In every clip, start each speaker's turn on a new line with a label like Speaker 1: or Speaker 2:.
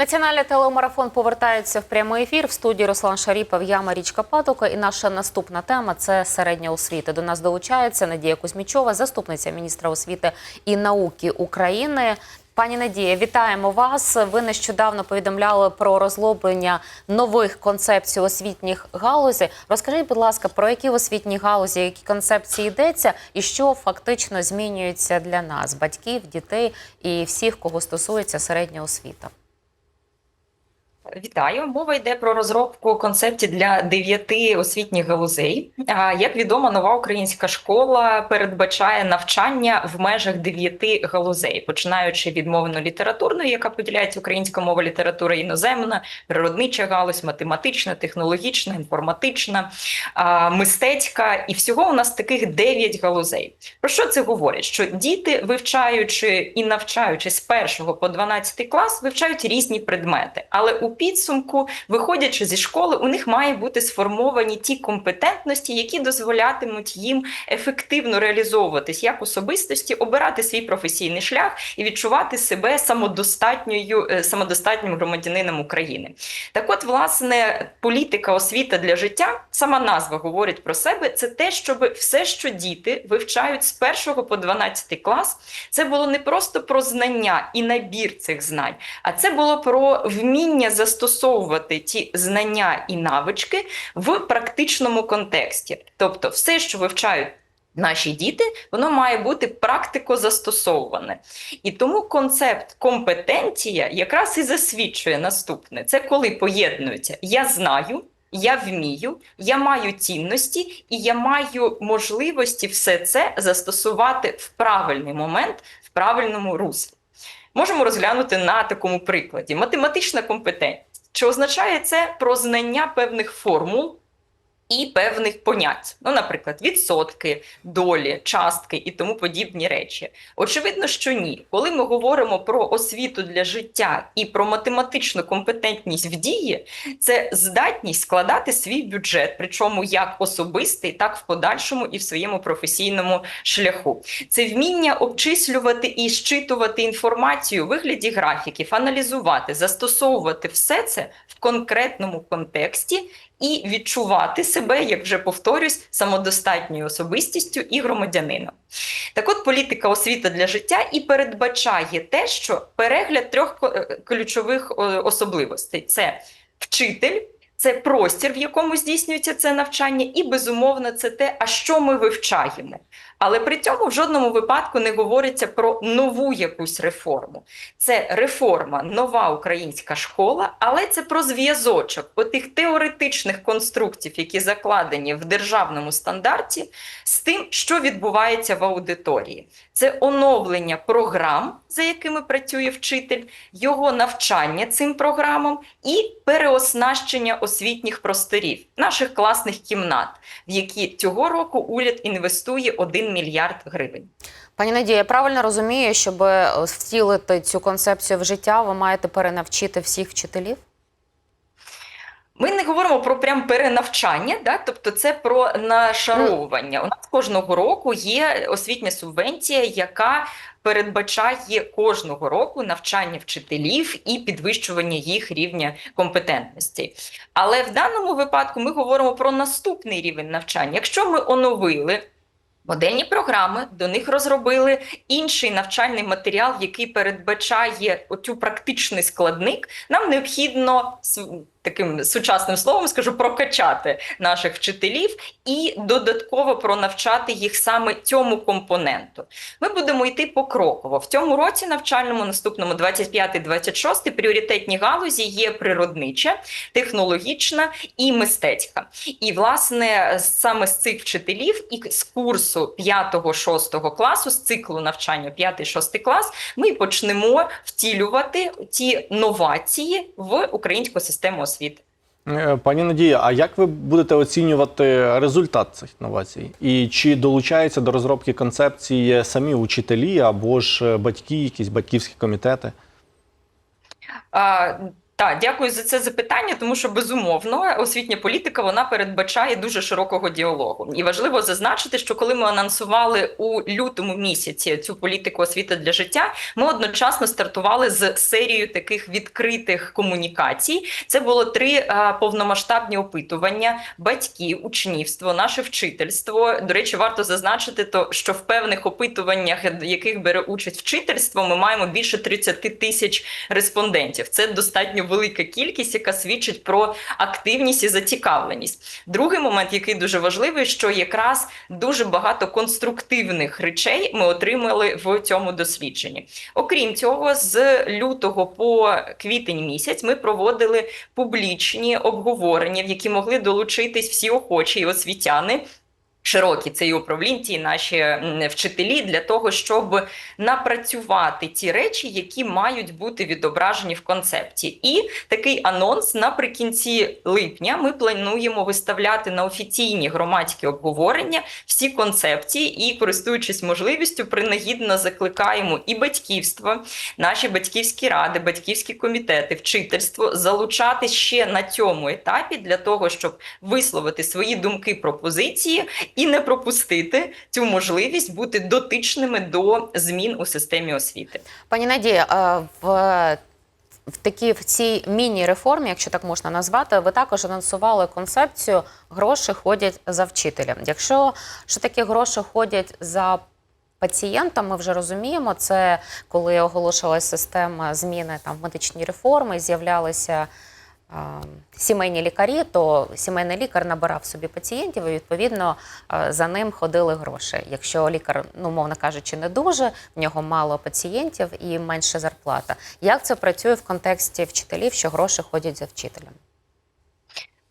Speaker 1: Національний телемарафон повертається в прямий ефір. В студії Руслан Шаріпов, я Марічка Патока. І наша наступна тема це середня освіта. До нас долучається Надія Кузьмічова, заступниця міністра освіти і науки України. Пані Надія, вітаємо вас. Ви нещодавно повідомляли про розроблення нових концепцій освітніх галузей. Розкажіть, будь ласка, про які освітні галузі, які концепції йдеться, і що фактично змінюється для нас, батьків, дітей і всіх, кого стосується середня освіта.
Speaker 2: Вітаю. Мова йде про розробку концептів для дев'яти освітніх галузей. Як відомо, нова українська школа передбачає навчання в межах дев'яти галузей, починаючи від мовно-літературної, яка поділяється українська мова, література іноземна, природнича галузь, математична, технологічна, інформатична, мистецька. І всього у нас таких дев'ять галузей. Про що це говорить? Що діти, вивчаючи і навчаючи з 1 по 12 клас, вивчають різні предмети, але у підсумку, виходячи зі школи, у них має бути сформовані ті компетентності, які дозволятимуть їм ефективно реалізовуватись як особистості, обирати свій професійний шлях і відчувати себе самодостатньою е, самодостатнім громадянином України. Так, от, власне, політика освіта для життя, сама назва говорить про себе. Це те, щоб все, що діти вивчають з 1 по 12 клас, це було не просто про знання і набір цих знань, а це було про вміння застосовувати ті знання і навички в практичному контексті. Тобто, все, що вивчають. Наші діти, воно має бути практико застосоване. І тому концепт компетенція якраз і засвідчує наступне: це коли поєднуються я знаю, я вмію, я маю цінності і я маю можливості все це застосувати в правильний момент, в правильному руслі. Можемо розглянути на такому прикладі: математична компетентність. Чи означає це про знання певних формул і певних понять? Ну, наприклад, відсотки, долі, частки і тому подібні речі. Очевидно, що ні. Коли ми говоримо про освіту для життя і про математичну компетентність в дії, це здатність складати свій бюджет, причому як особистий, так в подальшому і в своєму професійному шляху. Це вміння обчислювати і щитувати інформацію у вигляді графіків, аналізувати, застосовувати все це в конкретному контексті і відчувати себе, як вже повторюсь, самодостатньою особистістю і громадянином. Так от політика освіта для життя і передбачає те, що перегляд трьох е, ключових е, особливостей: це вчитель. Це простір, в якому здійснюється це навчання, і безумовно, це те, а що ми вивчаємо. Але при цьому в жодному випадку не говориться про нову якусь реформу. Це реформа, нова українська школа, але це про зв'язочок отих теоретичних конструктів, які закладені в державному стандарті, з тим, що відбувається в аудиторії. Це оновлення програм, за якими працює вчитель, його навчання цим програмам і переоснащення освітніх просторів, наших класних кімнат, в які цього року уряд інвестує 1 мільярд гривень.
Speaker 1: Пані Надія, я правильно розумію, щоб е, втілити цю концепцію в життя, ви маєте перенавчити всіх вчителів?
Speaker 2: Ми не говоримо про прям перенавчання, да? тобто це про нашаровування. У нас кожного року є освітня субвенція, яка передбачає кожного року навчання вчителів і підвищування їх рівня компетентності. Але в даному випадку ми говоримо про наступний рівень навчання. Якщо ми оновили модельні програми, до них розробили інший навчальний матеріал, який передбачає оцю практичний складник, нам необхідно таким сучасним словом скажу прокачати наших вчителів і додатково пронавчати їх саме цьому компоненту. Ми будемо йти покроково. В цьому році навчальному наступному 25-26 пріоритетні галузі є природнича, технологічна і мистецька. І власне саме з цих вчителів і з курсу 5-6 класу, з циклу навчання 5-6 клас, ми почнемо втілювати ті новації в українську систему освіти.
Speaker 3: Е, Пані Надія, а як ви будете оцінювати результат цих інновацій? І чи долучаються до розробки концепції самі учителі або ж е, батьки, якісь батьківські комітети?
Speaker 2: А, Так, дякую за це запитання, тому що безумовно освітня політика вона передбачає дуже широкого діалогу. І важливо зазначити, що коли ми анонсували у лютому місяці цю політику освіти для життя, ми одночасно стартували з серією таких відкритих комунікацій. Це було три е, повномасштабні опитування батьків, учнівство, наше вчительство. До речі, варто зазначити, то що в певних опитуваннях, яких бере участь вчительство, ми маємо більше 30 тисяч респондентів. Це достатньо велика кількість, яка свідчить про активність і зацікавленість. Другий момент, який дуже важливий, що якраз дуже багато конструктивних речей ми отримали в цьому дослідженні. Окрім цього, з лютого по квітень місяць ми проводили публічні обговорення, в які могли долучитись всі охочі і освітяни. Широкі це і управлінці, і наші вчителі для того, щоб напрацювати ті речі, які мають бути відображені в концепції. І такий анонс наприкінці липня ми плануємо виставляти на офіційні громадські обговорення всі концепції і, користуючись можливістю, принагідно закликаємо і батьківство, наші батьківські ради, батьківські комітети, вчительство залучати ще на цьому етапі для того, щоб висловити свої думки, пропозиції і не пропустити цю можливість бути дотичними до змін у системі освіти.
Speaker 1: Пані Надія, в, в такій в цій міні-реформі, якщо так можна назвати, ви також анонсували концепцію гроші ходять за вчителем. Якщо що такі гроші ходять за пацієнтом, ми вже розуміємо, це коли оголошувалася система зміни там в медичній реформи, з'являлися. Сімейні лікарі, то сімейний лікар набирав собі пацієнтів, і відповідно е, за ним ходили гроші. Якщо лікар, ну мовно кажучи, не дуже, в нього мало пацієнтів і менше зарплата. Як це працює в контексті вчителів, що гроші ходять за вчителем?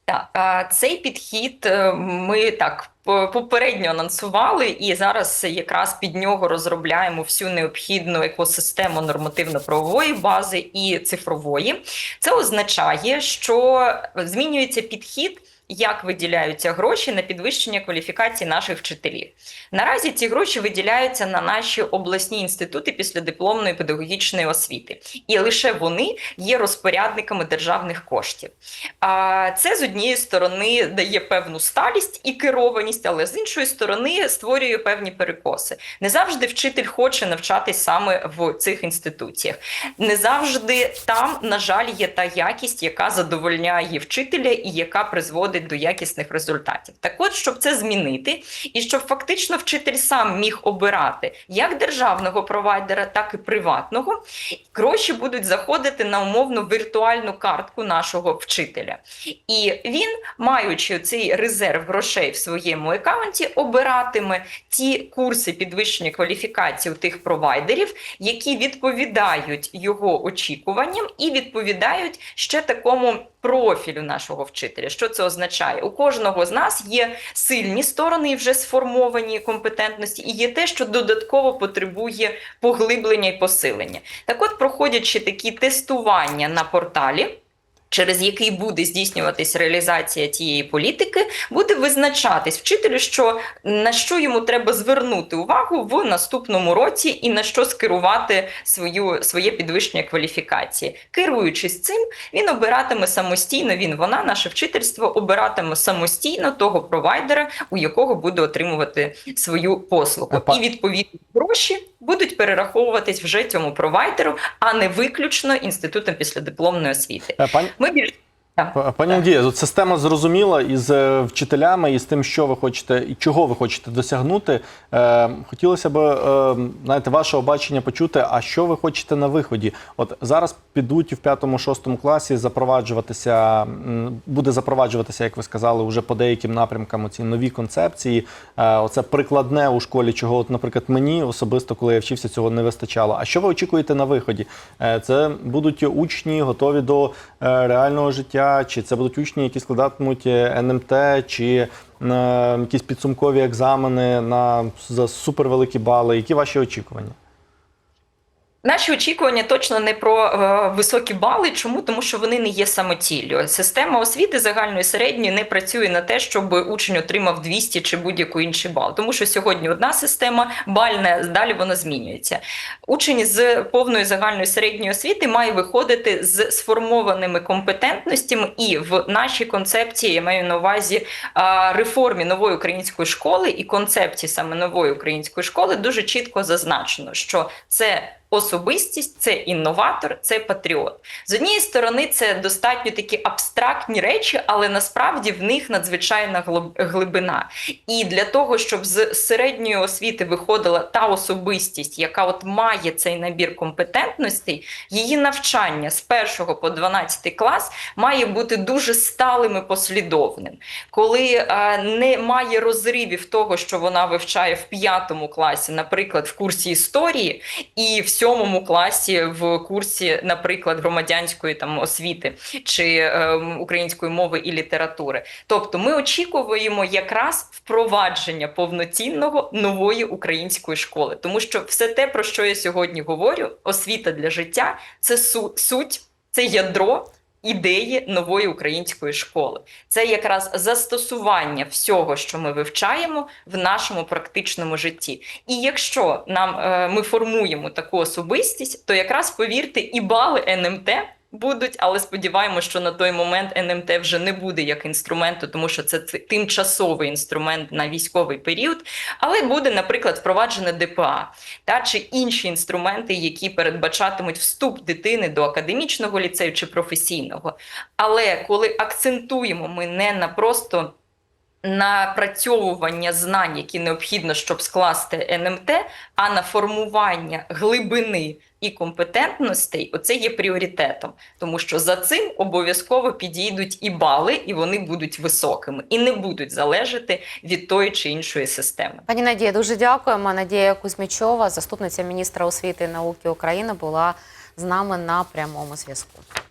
Speaker 2: Так, цей підхід е, ми так попередньо анонсували, і зараз якраз під нього розробляємо всю необхідну екосистему нормативно-правової бази і цифрової. Це означає, що змінюється підхід. Як виділяються гроші на підвищення кваліфікації наших вчителів? Наразі ці гроші виділяються на наші обласні інститути післядипломної педагогічної освіти, і лише вони є розпорядниками державних коштів. А це з однієї сторони дає певну сталість і керованість, але з іншої сторони створює певні перекоси. Не завжди вчитель хоче навчатись саме в цих інституціях. Не завжди там, на жаль, є та якість, яка задовольняє вчителя і яка призводить до якісних результатів. Так от, щоб це змінити, і щоб фактично вчитель сам міг обирати як державного провайдера, так і приватного, гроші будуть заходити на умовну віртуальну картку нашого вчителя. І він, маючи цей резерв грошей в своєму аккаунті, обиратиме ті курси підвищення кваліфікації у тих провайдерів, які відповідають його очікуванням і відповідають ще такому профілю нашого вчителя. Що це означає? У кожного з нас є сильні сторони і вже сформовані компетентності, і є те, що додатково потребує поглиблення і посилення. Так от, проходячи такі тестування на порталі. Через який буде здійснюватись реалізація тієї політики, буде визначатись вчителю, що на що йому треба звернути увагу в наступному році і на що скерувати свою своє підвищення кваліфікації. Керуючись цим, він обиратиме самостійно. Він, вона, наше вчительство обиратиме самостійно того провайдера, у якого буде отримувати свою послугу, і відповідні гроші будуть перераховуватись вже цьому провайдеру, а не виключно інститутом післядипломної освіти.
Speaker 3: Е, Пані,
Speaker 2: Ми більш Так.
Speaker 3: Пані Надія, система зрозуміла із е, вчителями і з тим, що ви хочете і чого ви хочете досягнути. Е, хотілося б, е, знаєте, ваше бачення почути, а що ви хочете на виході? От зараз підуть в п'ятому-шостому класі запроваджуватися, буде запроваджуватися, як ви сказали, уже по деяким напрямкам ці нові концепції. Е, оце прикладне у школі, чого, от, наприклад, мені особисто, коли я вчився, цього не вистачало. А що ви очікуєте на виході? Е, це будуть учні готові до е, реального життя, чи це будуть учні, які складатимуть е, НМТ, чи е, якісь підсумкові екзамени на за супервеликі бали? Які ваші очікування?
Speaker 2: Наші очікування точно не про е, високі бали. Чому? Тому що вони не є самоціллю. Система освіти загальної середньої не працює на те, щоб учень отримав 200 чи будь-який інший бал. Тому що сьогодні одна система бальна, далі вона змінюється. Учень з повної загальної середньої освіти має виходити з сформованими компетентностями, і в нашій концепції я маю на увазі а, реформі нової української школи і концепції саме нової української школи дуже чітко зазначено, що це. Особистість це інноватор, це патріот. З однієї сторони, це достатньо такі абстрактні речі, але насправді в них надзвичайна глибина. І для того, щоб з середньої освіти виходила та особистість, яка от має цей набір компетентностей, її навчання з 1 по 12 клас має бути дуже сталим і послідовним. Коли е, немає розривів того, що вона вивчає в п'ятому класі, наприклад, в курсі історії, і в сьомому класі в курсі, наприклад, громадянської там освіти чи е, української мови і літератури. Тобто, ми очікуємо якраз впровадження повноцінного нової української школи, тому що все те, про що я сьогодні говорю, освіта для життя, це су- суть, це ядро. Ідеї нової української школи це якраз застосування всього, що ми вивчаємо в нашому практичному житті. І якщо нам е, ми формуємо таку особистість, то якраз повірте, і бали НМТ будуть, але сподіваємося, що на той момент НМТ вже не буде як інструменту, тому що це тимчасовий інструмент на військовий період. Але буде, наприклад, впроваджене ДПА та чи інші інструменти, які передбачатимуть вступ дитини до академічного ліцею чи професійного. Але коли акцентуємо ми не на просто напрацьовування знань, які необхідно, щоб скласти НМТ, а на формування глибини і компетентностей, оце є пріоритетом, тому що за цим обов'язково підійдуть і бали, і вони будуть високими, і не будуть залежати від тої чи іншої системи.
Speaker 1: Пані Надія, дуже дякуємо. Надія Кузьмічова, заступниця міністра освіти і науки України, була з нами на прямому зв'язку.